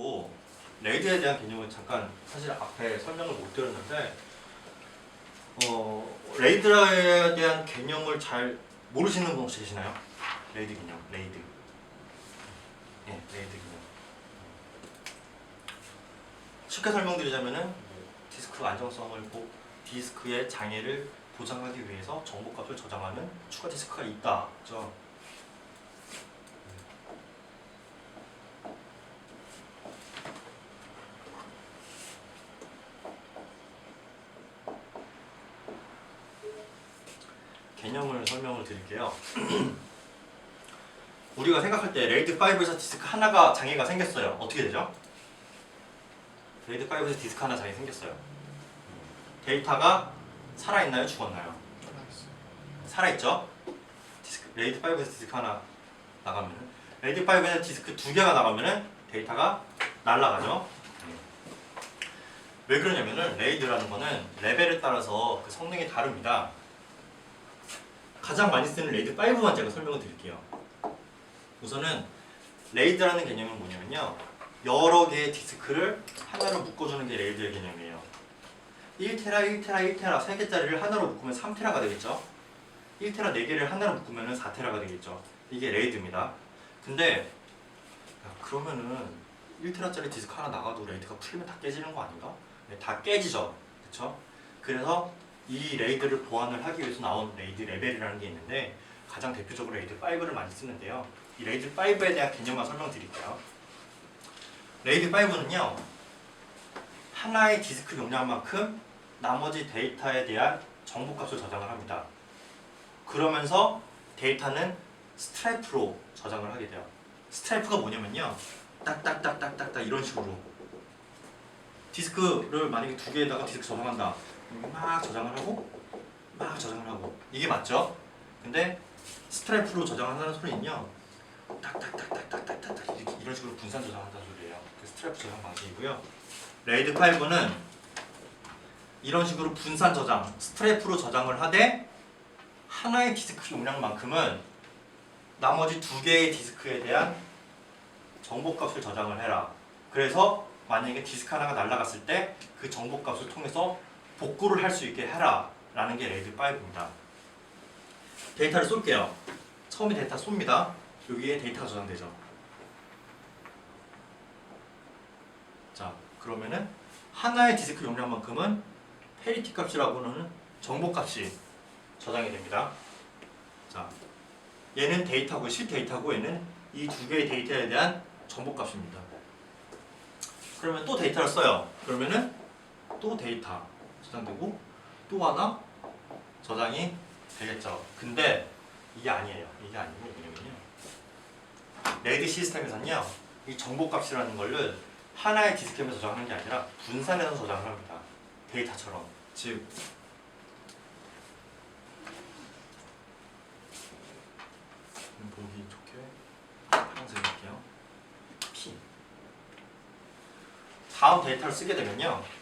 그리고 레이드에 대한 개념은 잠깐 사실 앞에 설명을 못 드렸는데 어, 레이드에 대한 개념을 잘 모르시는 분 계시나요? 레이드 개념, 레이드. 예, 레이드 개념. 쉽게 설명드리자면은 뭐 디스크 안정성을 보 디스크의 장애를 보장하기 위해서 정보값을 저장하는 추가 디스크가 있다. 그죠? 개념을 설명을 드릴게요. 우리가 생각할 때 레이드 5에서 디스크 하나가 장애가 생겼어요. 어떻게 되죠? 레이드 5에서 디스크 하나 장애 생겼어요. 데이터가 살아있나요? 죽었나요? 살아있죠? 디스크, 레이드 5에서 디스크 하나 나가면은 레이드 5에서 디스크 두 개가 나가면은 데이터가 날아가죠. 왜 그러냐면은 레이드라는 거는 레벨에 따라서 그 성능이 다릅니다. 가장 많이 쓰는 레이드 5만 제가 설명을 드릴게요. 우선은 레이드라는 개념은 뭐냐면요. 여러 개의 디스크를 하나로 묶어주는 게 레이드의 개념이에요. 1테라, 1테라, 1테라 세 개짜리를 하나로 묶으면 3테라가 되겠죠. 1테라 네 개를 하나로 묶으면 4테라가 되겠죠. 이게 레이드입니다. 근데 야, 그러면은 1테라짜리 디스크 하나 나가도 레이드가 풀리면 다 깨지는 거 아닌가? 네, 다 깨지죠. 그렇죠? 그래서 이 레이드를 보완을 하기 위해서 나온 레이드 레벨이라는 게 있는데 가장 대표적으로 레이드 5를 많이 쓰는데요. 이 레이드 5에 대한 개념만 설명드릴게요. 레이드 5는요 하나의 디스크 용량만큼 나머지 데이터에 대한 정보값을 저장을 합니다. 그러면서 데이터는 스트라이프로 저장을 하게 돼요. 스트라이프가 뭐냐면요 딱딱딱딱딱딱 이런 식으로 디스크를 만약에 두 개에다가 디스크 저장한다. 막 저장을 하고 막 저장을 하고. 이게 맞죠? 근데 스트라이프로 저장한다는 소리는요 딱딱딱딱딱딱딱 이렇게 이런 식으로 분산 저장한다는 소리예요. 그 스트라이프 저장 방식이고요. 레이드 5는 이런 식으로 분산 저장 스트라이프로 저장을 하되 하나의 디스크 용량만큼은 나머지 두 개의 디스크에 대한 정보값을 저장을 해라. 그래서 만약에 디스크 하나가 날아갔을 때 그 정보값을 통해서 복구를 할 수 있게 해라 라는 게 레이드 5입니다. 데이터를 쏠게요. 처음에 데이터 쏩니다. 여기에 데이터가 저장되죠. 자 그러면은 하나의 디스크 용량만큼은 페리티 값이라고 하는 정보 값이 저장이 됩니다. 자 얘는 데이터고 실 데이터고 얘는 이 두 개의 데이터에 대한 정보 값입니다. 그러면 또 데이터를 써요. 그러면은 또 데이터 저장되고 또 하나 저장이 되겠죠. 근데 이게 아니에요. 이게 아니고 뭐냐면요. 레이드 시스템에서는요. 이 정보값이라는 거를 하나의 디스크에 저장하는 게 아니라 분산해서 저장을 합니다. 데이터처럼. 즉 음, 보기 좋게 파란색 할게요. P 다음 데이터를 쓰게 되면요.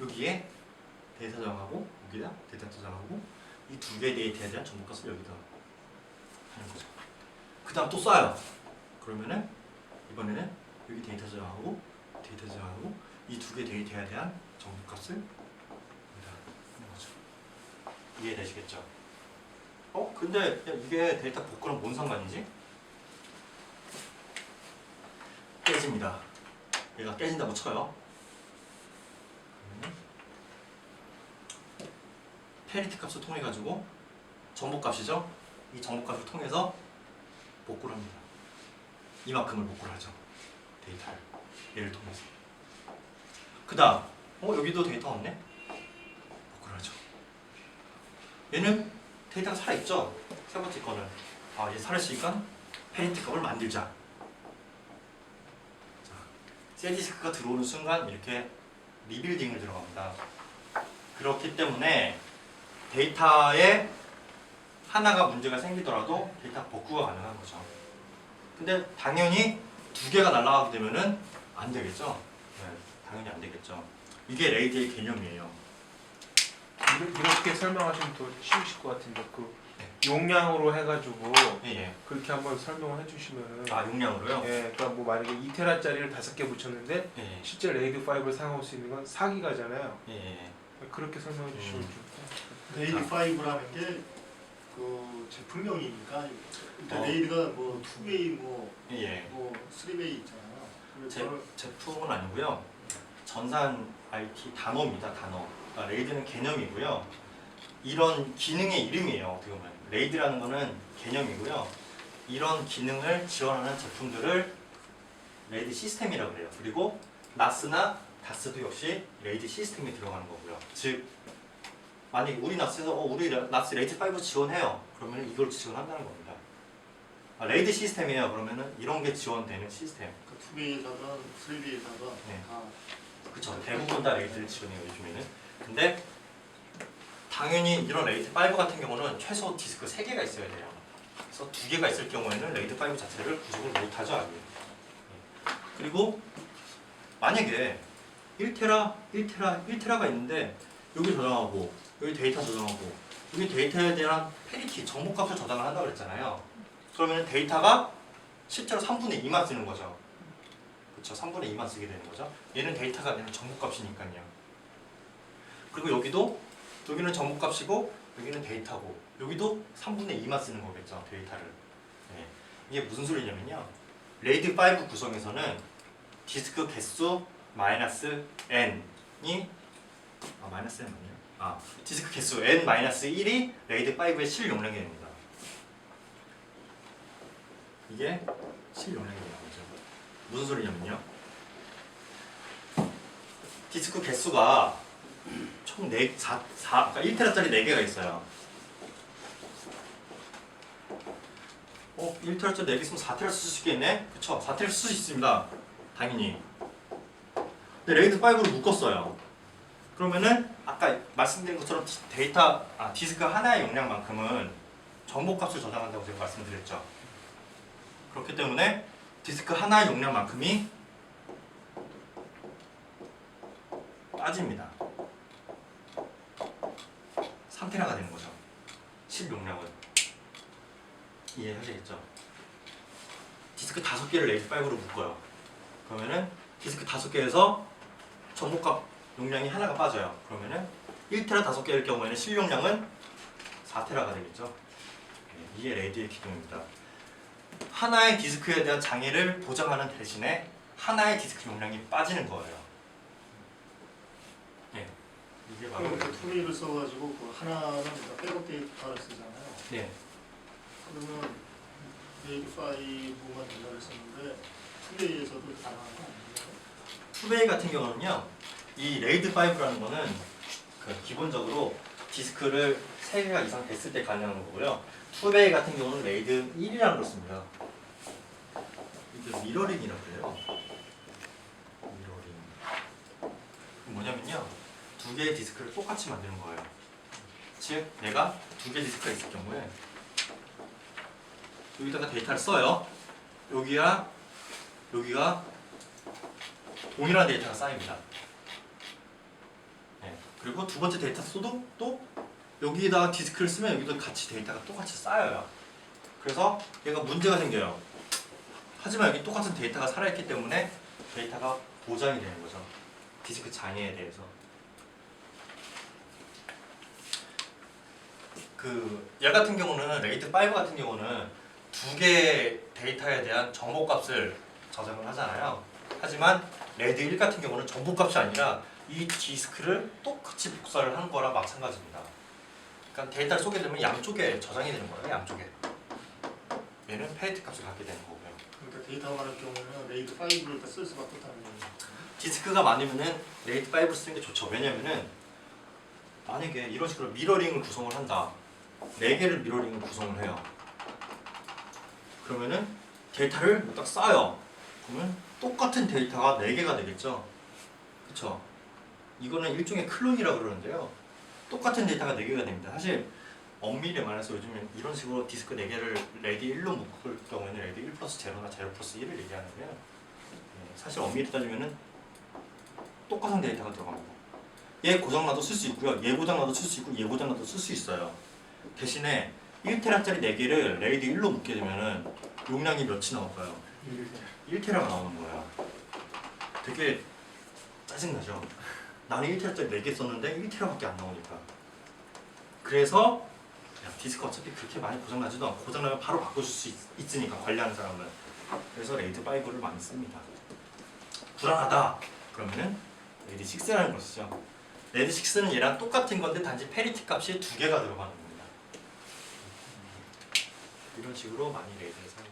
여기에 데이터 저장하고 여기다 데이터 저장하고 이 두 개의 데이터에 대한 정보값을 여기다 하는 거죠. 그 다음 또 쏴요. 그러면은 이번에는 여기 데이터 저장하고 데이터 저장하고 이 두개 데이터에 대한 정보값을 여기다 하는 거죠. 이해되시겠죠? 어? 근데 야, 이게 데이터 복구랑 뭔 상관이지? 깨집니다. 얘가 깨진다고 쳐요. 페리티 값을 통해 가지고 정보 값이죠. 이 정보 값을 통해서 복구를 합니다. 이만큼을 복구를 하죠. 데이터를 얘를 통해서. 그 다음 어 여기도 데이터 없네. 복구를 하죠. 얘는 데이터가 살아 있죠. 세 번째 거는 아 얘 살았으니까 페리티 값을 만들자. 자, 세디스크가 들어오는 순간 이렇게 리빌딩을 들어갑니다. 그렇기 때문에 데이터에 하나가 문제가 생기더라도 데이터 복구가 가능한 거죠. 근데 당연히 두 개가 날아가게 되면은 안 되겠죠. 네, 당연히 안 되겠죠. 이게 레이드의 개념이에요. 이렇게 설명하시면 더 쉬우실 것 같은데 그 용량으로 해가지고 예 예. 그렇게 한번 설명을 해주시면은 아 용량으로요? 예, 그러니까 뭐 만약에 2테라짜리를 다섯 개 붙였는데 예 예. 실제 레이드 5를 사용할 수 있는 건 4기가잖아요. 예 예. 그렇게 설명해 주시면 음. 좋고. 레이드 5라는 게 그 제품명이니까 일단 어. 레이드가 뭐 2베이 뭐, 예예. 뭐 3베이 있잖아요. 제, 제품은 아니고요. 전산 IT 단어입니다. 단어. 그러니까 레이드는 개념이고요. 이런 기능의 이름이에요. 어떻게 보면 레이드라는 거는 개념이고요. 이런 기능을 지원하는 제품들을 레이드 시스템이라고 그래요. 그리고 나스나 다스도 역시 레이드 시스템에 들어가는 거고요. 즉 만약에 우리 나스에서 어, 우리 나스 레이드 5 지원해요. 그러면 이걸 지원한다는 겁니다. 아, 레이드 시스템이에요. 그러면은 이런 게 지원되는 시스템. 그 2베이에다가 3베이에다가 네. 다 그쵸 대부분 다 레이드를 지원해요 요즘에는 근데 당연히 이런 레이드 5 같은 경우는 최소 디스크 3개가 있어야 돼요 그래서 2개가 있을 경우에는 레이드 5 자체를 구속을 못하죠 아직 예. 그리고 만약에 1테라 1테라 1테라가 있는데 여기 저장하고 여기 데이터 저장하고 여기 데이터에 대한 페리티 정보값을 저장을 한다고 그랬잖아요 그러면 데이터가 실제로 3분의 2만 쓰는 거죠 그렇죠. 3분의 2만 쓰게 되는 거죠. 얘는 데이터가 아니라 정보값이니까요. 그리고 여기도 여기는 정보값이고 여기는 데이터고 여기도 3분의 2만 쓰는 거겠죠. 데이터를. 네. 이게 무슨 소리냐면요. 레이드 5 구성에서는 디스크 개수 마이너스 n이 아 마이너스 n 맞나요? 아 디스크 개수 n 마이너스 1이 레이드 5의 실용량이 됩니다. 이게 실용량이 되는 거죠. 무슨 소리냐면요. 디스크 개수가 총 4, 4, 4 그러니까 1테라짜리 4개가 있어요. 어, 1테라짜리 4개 있으면 4테라 쓸 수 있겠네? 그쵸? 4테라 쓸 수 있습니다. 당연히. 근데 레이드 5로 묶었어요. 그러면은 아까 말씀드린 것처럼 디- 데이터, 아, 디스크 하나의 용량만큼은 정보값을 저장한다고 제가 말씀드렸죠. 그렇기 때문에 디스크 하나의 용량만큼이 빠집니다. 3테라가 되는 거죠. 실용량은 이해하시겠죠? 디스크 5개를 레이드 5로 묶어요. 그러면은 디스크 5개에서 정보값 용량이 하나가 빠져요. 그러면은 1테라 5개일 경우에는 실용량은 4테라가 되겠죠. 네, 이게 레이드의 기능입니다. 하나의 디스크에 대한 장애를 보장하는 대신에 하나의 디스크 용량이 빠지는 거예요. 네, 이게 바로 그럼 그 2베이를 써가지고 그 하나는 백업 데이터를 쓰잖아요. 네, 그러면 레이드 5만 전달을 썼는데 2베이에서도 가능한 거 아니에요? 투베이 같은 경우는요, 이 레이드 5라는 거는 그 기본적으로 디스크를 3개가 이상 됐을 때 가능한 거고요. 투베이 같은 경우는 레이드 1이라는 걸 씁니다. 이게 미러링이라고 그래요. 미러링. 뭐냐면요, 두 개의 디스크를 똑같이 만드는 거예요. 즉, 내가 두 개의 디스크가 있을 경우에 여기다가 데이터를 써요. 여기야, 여기가 동일한 데이터가 쌓입니다. 네. 그리고 두 번째 데이터 써도 또 여기에다가 디스크를 쓰면 여기도 같이 데이터가 똑같이 쌓여요. 그래서 얘가 문제가 생겨요. 하지만 여기 똑같은 데이터가 살아있기 때문에 데이터가 보장이 되는 거죠. 디스크 장애에 대해서. 그얘 같은 경우는 레이드 5 같은 경우는 두 개의 데이터에 대한 정보값을 저장을 하잖아요. 하지만 레드 1 같은 경우는 정보값이 아니라 이 디스크를 똑같이 복사를 하는 거랑 마찬가지입니다. 그러니까 데이터를 쏘게 되면 양쪽에 저장이 되는 거예요. 양쪽에. 얘는 페이트 값을 갖게 되는 거고요. 그러니까 데이터가 많을 경우는 레이드 5를 쓸 수밖에 없다는 거예요. 디스크가 많으면은 레이드 5 쓰는 게 좋죠. 왜냐면은 만약에 이런 식으로 미러링을 구성을 한다. 네 개를 미러링을 구성을 해요. 그러면은 데이터를 딱 쌓아요. 그러면 똑같은 데이터가 네 개가 되겠죠. 그렇죠? 이거는 일종의 클론이라고 그러는데요. 똑같은 데이터가 네 개가 됩니다. 사실 엄밀히 말해서 요즘엔 이런 식으로 디스크 네 개를 레디 1로 묶을 경우에는 레디 1 플러스 제로나 제로 플러스 1을 얘기하는데요. 네, 사실 엄밀히 따지면은 똑같은 데이터가 들어갑니다. 얘 고장나도 쓸 수 있고요. 얘 고장나도 쓸 수 있고 얘 고장나도 쓸 수 있어요. 대신에 1테라짜리 4개를 레이드 1로 묶게 되면은 용량이 몇이 나올까요? 1테라가 나오는 거야. 되게 짜증나죠? 나는 1테라짜리 4개 썼는데 1테라밖에 안 나오니까. 그래서 야, 디스크 어차피 그렇게 많이 고장나지도 않고 고장나면 바로 바꿔줄 수 있, 있으니까 관리하는 사람은. 그래서 레이드 5를 많이 씁니다. 불안하다. 그러면은 레이드 6라는 걸 쓰죠. 레이드 6는 얘랑 똑같은 건데 단지 페리티 값이 두 개가 들어가는 겁니다. 이런 식으로 많이 레이드를 사용합니다.